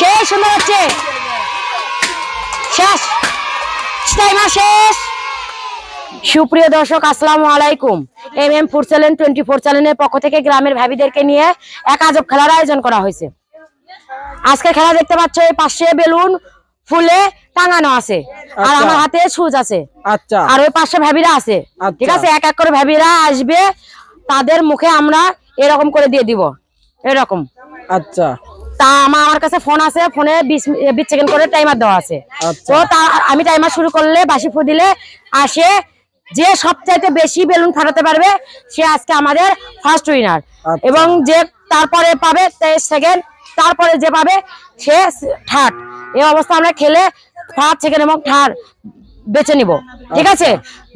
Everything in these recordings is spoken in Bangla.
শেষ সুন্দর হচ্ছে শেষ। টাইমার শেষ। সুপ্রিয় দর্শক আসসালামু আলাইকুম। M M food channel twenty four চ্যানেলের পক্ষ থেকে গ্রামের ভাবিদেরকে নিয়ে এক আজব খেলার আয়োজন করা হয়েছে। আজকে খেলা দেখতে পাচ্ছ এই পাশে বেলুন ফুলে টাঙানো আছে। আর আচ্ছা। আমার হাতে সুজ আছে। আচ্ছা। আর ওই পাশে ভাবিরা আছে। আচ্ছা। ঠিক আছে? এক এক করে ভাবিরা আসবে। তাদের মুখে আমরা এরকম করে দিয়ে দিব। এরকম। আচ্ছা। তা আমার কাছে ফোন আছে ফোনে বিশ সেকেন্ড করে টাইমার দেওয়া আছে। আচ্ছা। তো তা আমি টাইমার শুরু করলে বাসি ফু দিলে আসে যে সবচাইতে বেশি বেলুন ফাটাতে পারবে সে আজকে আমাদের ফার্স্ট উইনার আচ্ছা। এবং যে তারপরে পাবে তেইশ সেকেন্ড তারপরে যে পাবে সে থার্ড এই অবস্থা আমরা খেলে ফার্স্ট সেকেন্ড এবং থার্ড বেছে নিব। ঠিক আছে?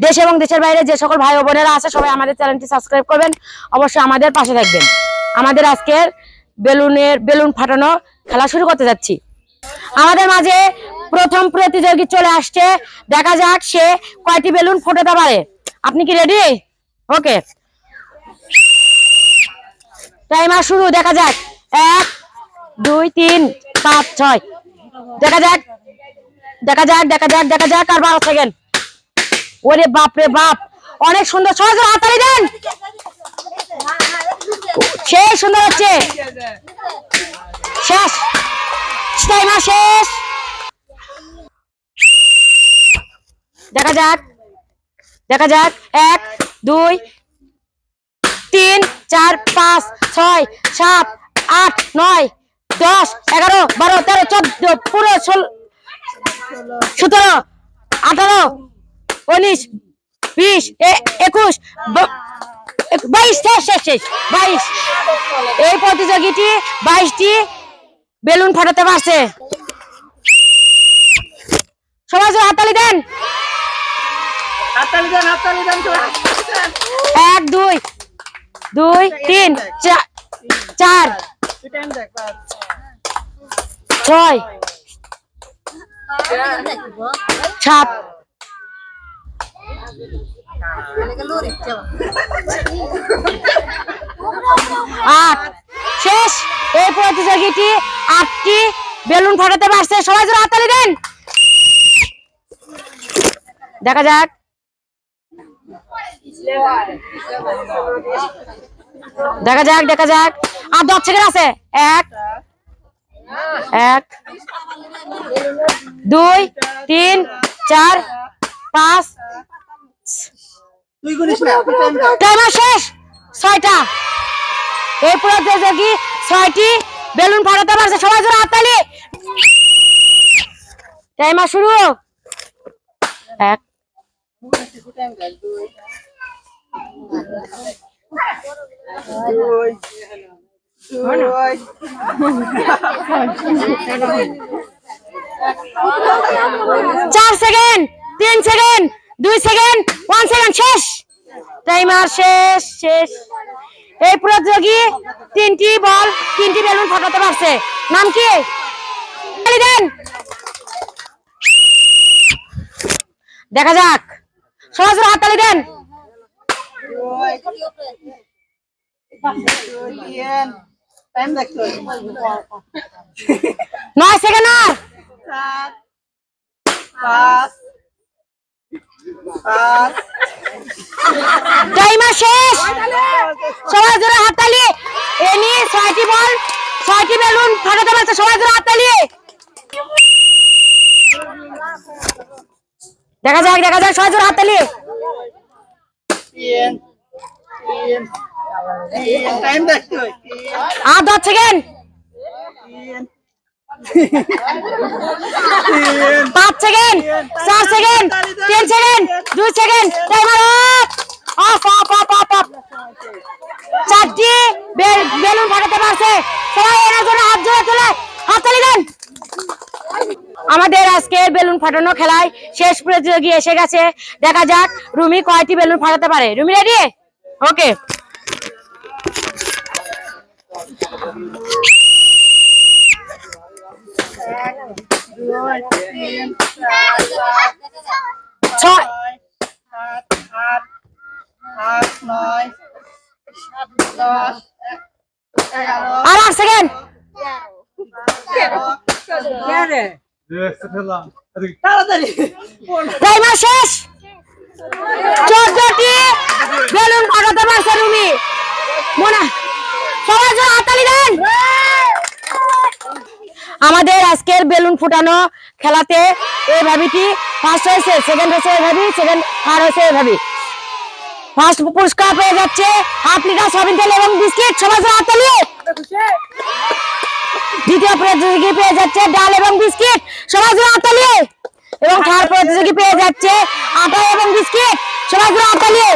দেশ এবং দেশের বাইরে যে সকল ভাই বোনেরা আছে সবাই আমাদের চ্যানেলটি সাবস্ক্রাইব করবেন। অবশ্যই আমাদের পাশে থাকবেন। আমাদের আজকের বেলুনের, বেলুন ফাটানো খেলা শুরু করতে যাচ্ছি। আমাদের মাঝে প্রথম প্রতিযোগী চলে আসছে। দেখা যাক সে কয়টি বেলুন ফোটাতে পারে। আপনি কি রেডি ওকে টাইমার শুরু, দেখা যাক। এক, দুই, তিন, পাঁচ, ছয়। দেখা যাক দেখা যাক দেখা যাক দেখা যাক, আর বারো সেকেন্ড ওরে বাপ রে বাপ! অনেক সুন্দর সহজ হাতালি দেন। শেষ, সুন্দর হচ্ছে। শেষ। টাইমার শেষ। দেখা যাক দেখা যাক। এক, দুই, তিন, চার, পাঁচ, ছয়, সাত, আট, নয়, দশ, এগারো, বারো, তেরো, চোদ্দ পুরো ষোলো, সতেরো, আঠারো, উনিশ বিশ একুশ বাইশ শেষ শেষ শেষ বাইশ। এই প্রতিযোগীটি বাইশটি বেলুন ফাটাতে পারছে। সবাই হাততালি দেন। এক দুই দুই তিন চার ছয় সাত আট শেষ। এই প্রতিযোগীটি আটটি বেলুন ফাটাতে পারছে। সবাই জোরে হাততালি দেন। দেখা যাক। দেখা যাক দেখা যাক। আর দশ সেকেন্ড আছে। এক এক, দুই, তিন, চার, পাঁচ তুই না শেষ ছয়টা। এই প্রতিযোগী ছয়টি বেলুন ফাটাতে পারছে? সবাই জোরে হাততালি টাইমার শুরু। এক। চার সেকেন্ড তিন সেকেন্ড। দুই সেকেন্ড ওয়ান সেকেন্ড শেষ। টাইমার শেষ শেষ। এই প্রতিযোগী তিনটি বল, তিনটি বেলুন ফাটাতে পারছে। নাম কি? দেখা যাক। সরাসরি হাততালি দেন। নয় সেকেন্ড আর। পাঁচ শেষ। সবাই জোরে হাততালি। এ নিয়ে ছয়টি বল, ছয়টি বেলুন ফাটাতে পারছে, সবাই জোরে হাততালি। দেখা যাক দেখা যাক, সবাই জোরে হাততালি। টাইম আর দশ সেকেন্ড পাঁচ সেকেন্ড, চার সেকেন্ড, তিন সেকেন্ড, দুই সেকেন্ড টাইমার অফ অফ চারটি বেলুন ফাটাতে পারছে। সবাই এনার জন্য হাত জোড়া তুলে হাততালি দেন। আমাদের আজকের বেলুন ফাটানো খেলায় শেষ প্রতিযোগী এসে গেছে। দেখা যাক রুমি কয়টি বেলুন ফাটাতে পারে। রুমি রেডি ওকে দুই তিন চার পাঁচ ছয় সাত আট আট নয় দশ এগারো আর আট সেকেন্ড তাড়াতাড়ি শেষ চোদ্দটি বেলুন ফাটাতে পারছে রুমি। মনে সবাই হাততালি দেন। আমাদের আজকের বেলুন ফুটানো খেলাতে এই ভাবিটি ফার্স্ট হয়েছে সেকেন্ড হয়েছে এই ভাবি সেকেন্ড থার্ড হয়েছে এই ভাবি ফার্স্ট পুরস্কার পেয়ে যাচ্ছে হাফ লিটার সয়াবিন তেল এবং বিস্কিট, সবাই হাততালি দ্বিতীয় প্রতিযোগী পেয়ে যাচ্ছে ডাল এবং বিস্কিট, সবাই হাততালি এবং থার্ড প্রতিযোগী পেয়ে যাচ্ছে আটা এবং বিস্কিট, সবাই হাততালি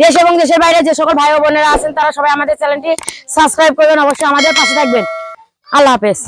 দেশ এবং দেশের বাইরে যে সকল ভাই বোনেরা আছেন, তারা সবাই আমাদের চ্যানেলটি সাবস্ক্রাইব করবেন, অবশ্যই আমাদের পাশে থাকবেন। আল্লাহ হাফেজ